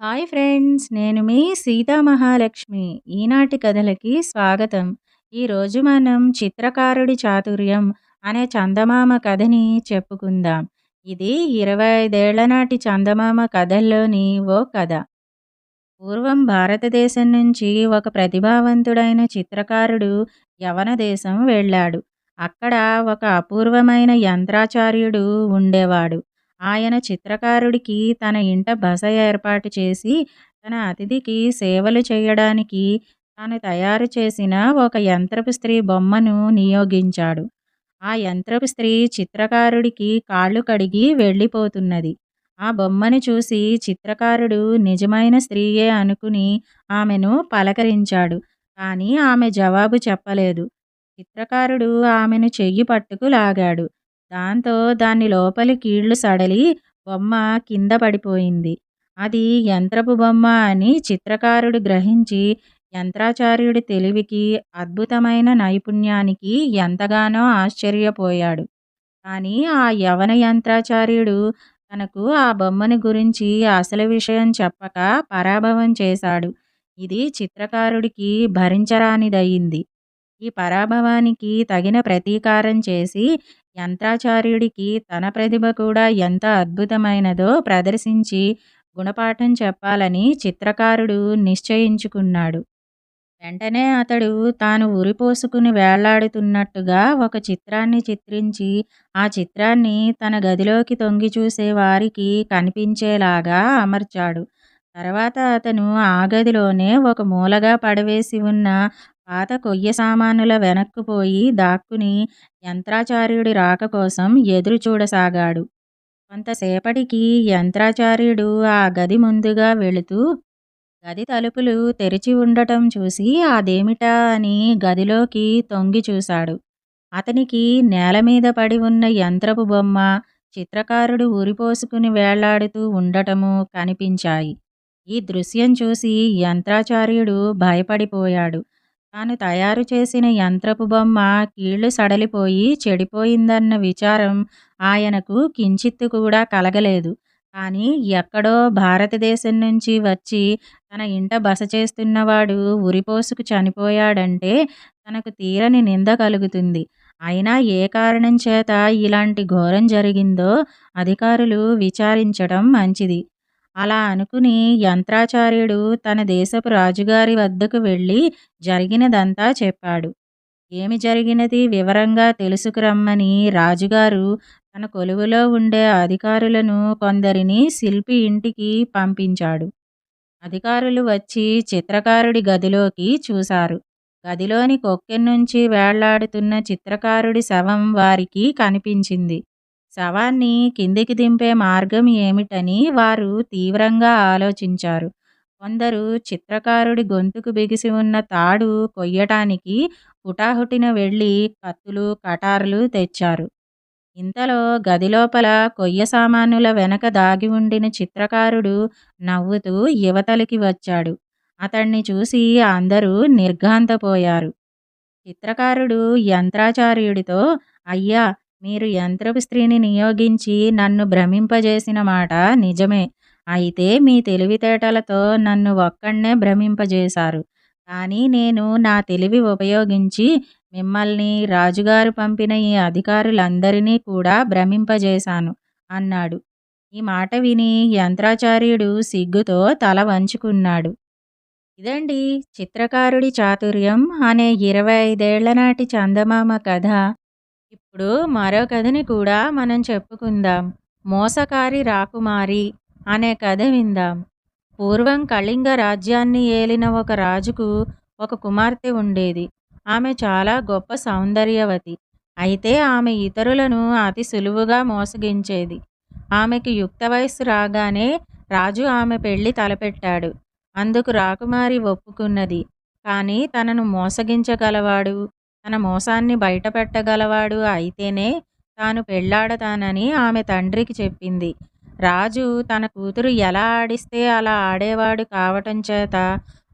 Hi friends నేను మీ సీతా మహాలక్ష్మి. ఈనాటి కథలకి స్వాగతం. ఈరోజు మనం చిత్రకారుడి చాతుర్యం అనే చందమామ కథని చెప్పుకుందాం. ఇది ఇరవై ఐదేళ్ళ నాటి చందమామ కథల్లోని ఓ కథ. పూర్వం భారతదేశం నుంచి ఒక ప్రతిభావంతుడైన చిత్రకారుడు యవన దేశం వెళ్ళాడు. అక్కడ ఒక అపూర్వమైన యంత్రాచార్యుడు ఉండేవాడు. ఆయన చిత్రకారుడికి తన ఇంట బస ఏర్పాటు చేసి తన అతిథికి సేవలు చేయడానికి తాను తయారు చేసిన ఒక యంత్రపు స్త్రీ బొమ్మను నియోగించాడు. ఆ యంత్రపు స్త్రీ చిత్రకారుడికి కాళ్ళు కడిగి వెళ్ళిపోతున్నది. ఆ బొమ్మను చూసి చిత్రకారుడు నిజమైన స్త్రీయే అనుకుని ఆమెను పలకరించాడు కానీ ఆమె జవాబు చెప్పలేదు. చిత్రకారుడు ఆమెను చెయ్యి పట్టుకు లాగాడు. దాంతో దాని లోపలి కీళ్ళు సడలి బొమ్మ కింద పడిపోయింది. అది యంత్రపు బొమ్మ అని చిత్రకారుడు గ్రహించి యంత్రాచార్యుడి తెలివికి అద్భుతమైన నైపుణ్యానికి ఎంతగానో ఆశ్చర్యపోయాడు. కానీ ఆ యవన యంత్రాచార్యుడు తనకు ఆ బొమ్మని గురించి అసలు విషయం చెప్పక పరాభవం చేశాడు. ఇది చిత్రకారుడికి భరించరానిదయింది. ఈ పరాభవానికి తగిన ప్రతీకారం చేసి యంత్రాచార్యుడికి తన ప్రతిభ కూడా ఎంత అద్భుతమైనదో ప్రదర్శించి గుణపాఠం చెప్పాలని చిత్రకారుడు నిశ్చయించుకున్నాడు. వెంటనే అతడు తాను ఉరిపోసుకుని వేళ్ళాడుతున్నట్టుగా ఒక చిత్రాన్ని చిత్రించి ఆ చిత్రాన్ని తన గదిలోకి తొంగి చూసే వారికి కనిపించేలాగా అమర్చాడు. తర్వాత అతను ఆ గదిలోనే ఒక మూలగా పడవేసి ఉన్న పాత కొయ్య సామానుల వెనక్కుపోయి దాక్కుని యంత్రాచార్యుడి రాక కోసం ఎదురు చూడసాగాడు. కొంతసేపటికి యంత్రాచార్యుడు ఆ గది ముందుగా వెళుతూ గది తలుపులు తెరిచి ఉండటం చూసి అదేమిటా అని గదిలోకి తొంగి చూశాడు. అతనికి నేల మీద పడి ఉన్న యంత్రపు బొమ్మ చిత్రకారుడు ఊరిపోసుకుని వేళ్ళాడుతూ ఉండటము కనిపించాయి. ఈ దృశ్యం చూసి యంత్రాచార్యుడు భయపడిపోయాడు. తాను తయారు చేసిన యంత్రపు బొమ్మ కీళ్ళు సడలిపోయి చెడిపోయిందన్న విచారం ఆయనకు కించిత్తు కూడా కలగలేదు. కానీ ఎక్కడో భారతదేశం నుంచి వచ్చి తన ఇంట బస చేస్తున్నవాడు ఉరిపోసుకు చనిపోయాడంటే తనకు తీరని నింద కలుగుతుంది. అయినా ఏ కారణం చేత ఇలాంటి ఘోరం జరిగిందో అధికారులు విచారించడం మంచిది. అలా అనుకుని యంత్రాచార్యుడు తన దేశపు రాజుగారి వద్దకు వెళ్ళి జరిగినదంతా చెప్పాడు. ఏమి జరిగినది వివరంగా తెలుసుకురమ్మని రాజుగారు తన కొలువులో ఉండే అధికారులను కొందరిని శిల్పి ఇంటికి పంపించాడు. అధికారులు వచ్చి చిత్రకారుడి గదిలోకి చూశారు. గదిలోని కొక్కెన్నుంచి వేళ్ళాడుతున్న చిత్రకారుడి శవం వారికి కనిపించింది. శవాన్ని కిందికి దింపే మార్గం ఏమిటని వారు తీవ్రంగా ఆలోచించారు. కొందరు చిత్రకారుడి గొంతుకు బిగిసి ఉన్న తాడు కొయ్యటానికి హుటాహుటిన వెళ్ళి కత్తులు కటార్లు తెచ్చారు. ఇంతలో గదిలోపల కొయ్య సామానుల వెనక దాగి ఉండిన చిత్రకారుడు నవ్వుతూ యువతలికి వచ్చాడు. అతన్ని చూసి అందరూ నిర్ఘాంతపోయారు. చిత్రకారుడు యంత్రాచార్యుడితో అయ్యా మీరు యంత్రపు స్త్రీని నియోగించి నన్ను భ్రమింపజేసిన మాట నిజమే. అయితే మీ తెలివితేటలతో నన్ను ఒక్కడనే భ్రమింపజేశారు. కానీ నేను నా తెలివి ఉపయోగించి మిమ్మల్ని రాజుగారు పంపిన ఈ అధికారులందరినీ కూడా భ్రమింపజేశాను అన్నాడు. ఈ మాట విని యంత్రాచార్యుడు సిగ్గుతో తల వంచుకున్నాడు. ఇదండి చిత్రకారుడి చాతుర్యం అనే ఇరవై ఐదేళ్ళ నాటి చందమామ కథ. ఇప్పుడు మరో కథని కూడా మనం చెప్పుకుందాం. మోసకారి రాకుమారి అనే కథ విందాం. పూర్వం కళింగ రాజ్యాన్ని ఏలిన ఒక రాజుకు ఒక కుమార్తె ఉండేది. ఆమె చాలా గొప్ప సౌందర్యవతి. అయితే ఆమె ఇతరులను అతి సులువుగా మోసగించేది. ఆమెకు యుక్త వయస్సు రాగానే రాజు ఆమె పెళ్ళి తలపెట్టాడు. అందుకు రాకుమారి ఒప్పుకున్నది. కానీ తనను మోసగించగలవాడు? తన మోసాన్ని బయటపెట్టగలవాడు అయితేనే తాను పెళ్ళాడతానని ఆమె తండ్రికి చెప్పింది. రాజు తన కూతురు ఎలా ఆడిస్తే అలా ఆడేవాడు కావటం చేత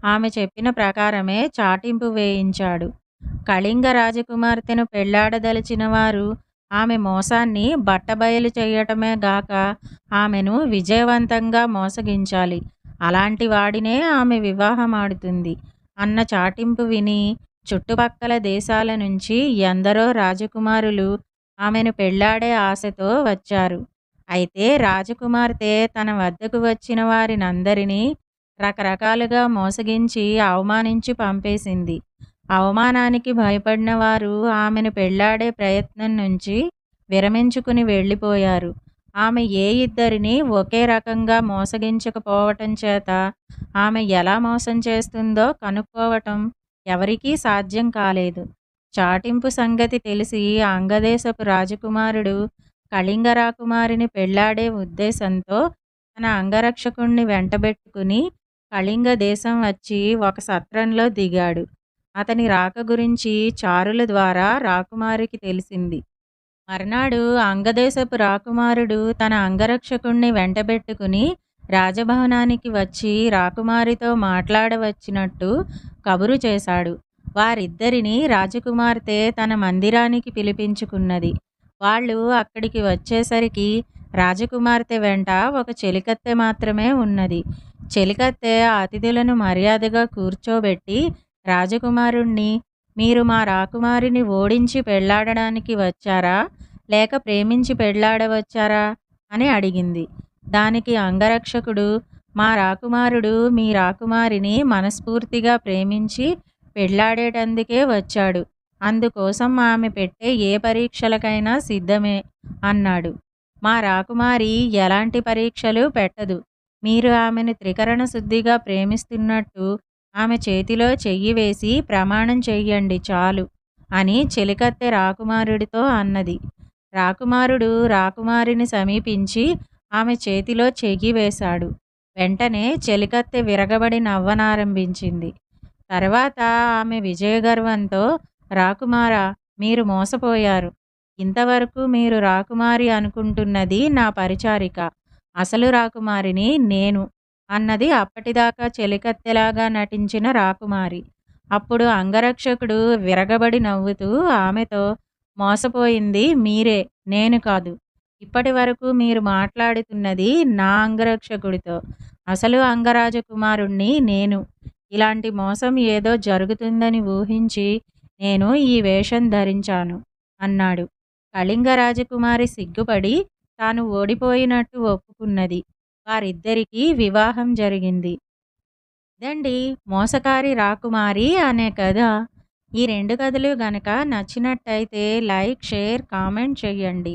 ఆమె చెప్పిన ప్రకారమే చాటింపు వేయించాడు. కళింగ రాజకుమార్తెను పెళ్ళాడదలిచిన వారు ఆమె మోసాన్ని బట్టబయలు చేయటమే గాక ఆమెను విజయవంతంగా మోసగించాలి. అలాంటి వాడినే ఆమె వివాహమాడుతుంది. అన్న చాటింపు విని చుట్టుపక్కల దేశాల నుంచి ఎందరో రాజకుమారులు ఆమెను పెళ్ళాడే ఆశతో వచ్చారు. అయితే రాజకుమార్తె తన వద్దకు వచ్చిన వారినందరినీ రకరకాలుగా మోసగించి అవమానించి పంపేసింది. అవమానానికి భయపడిన వారు ఆమెను పెళ్ళాడే ప్రయత్నం నుంచి విరమించుకుని వెళ్ళిపోయారు. ఆమె ఏ ఇద్దరిని ఒకే రకంగా మోసగించకపోవటం చేత ఆమె ఎలా మోసం చేస్తుందో కనుక్కోవటం ఎవరికీ సాధ్యం కాలేదు. చాటింపు సంగతి తెలిసి అంగదేశపు రాజకుమారుడు కళింగ రాకుమారిని పెళ్ళాడే ఉద్దేశంతో తన అంగరక్షకుణ్ణి వెంటబెట్టుకుని కళింగ దేశం వచ్చి ఒక సత్రంలో దిగాడు. అతని రాక గురించి చారుల ద్వారా రాకుమారికి తెలిసింది. మర్నాడు అంగదేశపు రాకుమారుడు తన అంగరక్షకుణ్ణి వెంటబెట్టుకుని రాజభవనానికి వచ్చి రాకుమారితో మాట్లాడవచ్చినట్టు కబురు చేశాడు. వారిద్దరిని రాజకుమార్తె తన మందిరానికి పిలిపించుకున్నది. వాళ్ళు అక్కడికి వచ్చేసరికి రాజకుమార్తె వెంట ఒక చెలికత్తె మాత్రమే ఉన్నది. చెలికత్తె అతిథులను మర్యాదగా కూర్చోబెట్టి రాజకుమారుణ్ణి మీరు మా రాకుమారిని ఓడించి పెళ్ళాడడానికి వచ్చారా? లేక ప్రేమించి పెళ్ళాడవచ్చారా? అని అడిగింది. దానికి అంగరక్షకుడు మా రాకుమారుడు మీ రాకుమారిని మనస్ఫూర్తిగా ప్రేమించి పెళ్ళాడేటందుకే వచ్చాడు. అందుకోసం ఆమె పెట్టే ఏ పరీక్షలకైనా సిద్ధమే అన్నాడు. మా రాకుమారి ఎలాంటి పరీక్షలు పెట్టదు. మీరు ఆమెను త్రికరణ శుద్ధిగా ప్రేమిస్తున్నట్టు ఆమె చేతిలో చెయ్యి వేసి ప్రమాణం చెయ్యండి చాలు అని చెలికత్తె రాకుమారుడితో అన్నది. రాకుమారుడు రాకుమారిని సమీపించి ఆమె చేతిలో చెగివేశాడు వేశాడు. వెంటనే చెలికత్తె విరగబడి నవ్వనారంభించింది. తర్వాత ఆమె విజయగర్వంతో రాకుమార మీరు మోసపోయారు. ఇంతవరకు మీరు రాకుమారి అనుకుంటున్నది నా పరిచారిక. అసలు రాకుమారిని నేను అన్నది అప్పటిదాకా చెలికత్తెలాగా నటించిన రాకుమారి. అప్పుడు అంగరక్షకుడు విరగబడి నవ్వుతూ ఆమెతో మోసపోయింది మీరే నేను కాదు. ఇప్పటి వరకు మీరు మాట్లాడుతున్నది నా అంగరక్షకుడితో. అసలు అంగరాజకుమారుణ్ణి నేను. ఇలాంటి మోసం ఏదో జరుగుతుందని ఊహించి నేను ఈ వేషం ధరించాను అన్నాడు. కళింగ రాజకుమారి సిగ్గుపడి తాను ఓడిపోయినట్టు ఒప్పుకున్నది. వారిద్దరికీ వివాహం జరిగింది. ఇదండి మోసకారి రాకుమారి అనే కథ. ఈ రెండు కథలు గనక నచ్చినట్టయితే లైక్ షేర్ కామెంట్ చేయండి